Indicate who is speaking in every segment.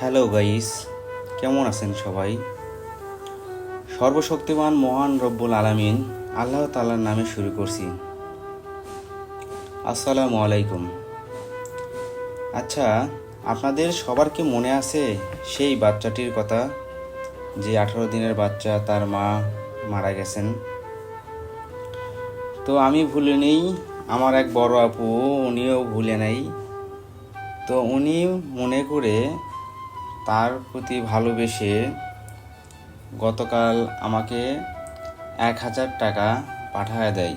Speaker 1: Hello guys কেমন আছেন সবাই? সর্বশক্তিমান, মহান রব্বুল আলামিন আল্লাহ তাআলার নামে শুরু করছি। আসসালামু আলাইকুম। আচ্ছা আপনাদের সবার কি মনে আছে সেই বাচ্চাটির কথা? যে আঠারো দিনের বাচ্চা, তার মা মারা গেছেন। তো আমি ভুলে নেই, আমার এক বড় আপু, উনিও ভুলে নাই। তো উনি মনে করে তার প্রতি ভালোবেসে গতকাল আমাকে এক হাজার টাকা পাঠায় দেয়।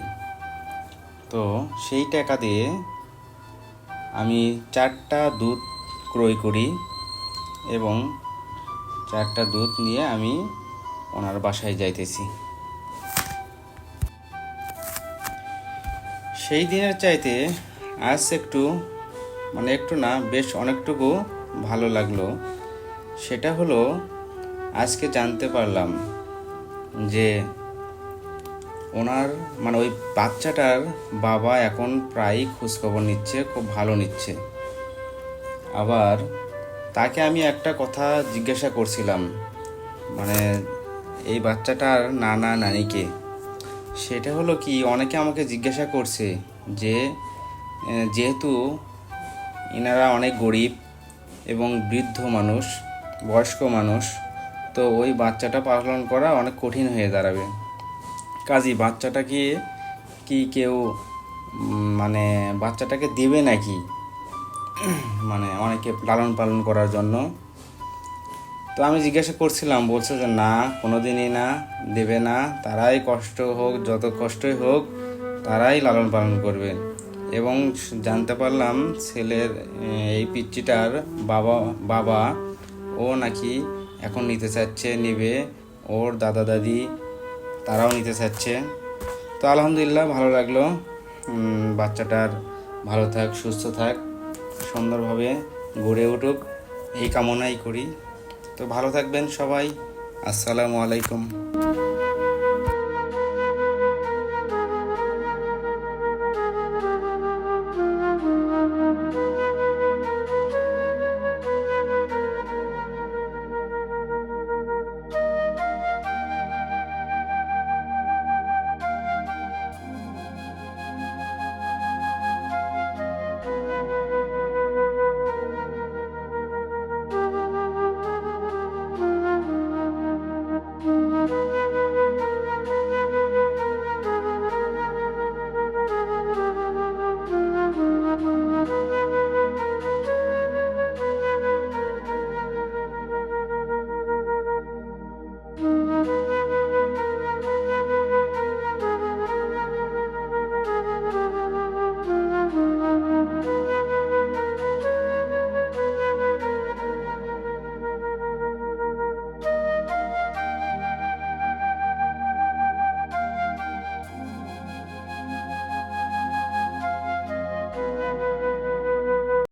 Speaker 1: তো সেই টাকা দিয়ে আমি চারটা দুধ ক্রয় করি এবং চারটা দুধ নিয়ে আমি ওনার বাসায় যাইতেছি। সেই দিনের চাইতে আজ একটু মানে একটু না, বেশ অনেকটুকু ভালো লাগল। সেটা হলো, আজকে জানতে পারলাম যে ওনার মানে ওই বাচ্চাটার বাবা এখন প্রায়ই খোঁজখবর নিচ্ছে, খুব ভালো নিচ্ছে। আবার তাকে আমি একটা কথা জিজ্ঞাসা করছিলাম মানে এই বাচ্চাটার নানা নানিকে। সেটা হলো কি, অনেকে আমাকে জিজ্ঞাসা করছে যে যেহেতু এনারা অনেক গরিব এবং বৃদ্ধ মানুষ বয়স্ক মানুষ, তো ওই বাচ্চাটা পালন করা অনেক কঠিন হয়ে দাঁড়াবে। কাজী বাচ্চাটাকে কি কেউ মানে বাচ্চাটাকে দেবে নাকি? মানে অনেকে লালন পালন করার জন্য। তো আমি জিজ্ঞাসা করছিলাম, বলছে যে না, কোনোদিনই না, দেবে না। তারাই কষ্ট হোক, যত কষ্টই হোক, তারাই লালন পালন করবে। এবং জানতে পারলাম ছেলের, এই পিচ্চিটার বাবা বাবা ও নাকি এখন নিতে চাচ্ছে, নেবে। ওর দাদা দাদি, তারাও নিতে চাচ্ছে। তো আলহামদুলিল্লাহ, ভালো লাগল। বাচ্চাটার ভালো থাক, সুস্থ থাক, সুন্দরভাবে গড়ে উঠুক, এই কামনাই করি। তো ভালো থাকবেন সবাই। আসসালামু আলাইকুম।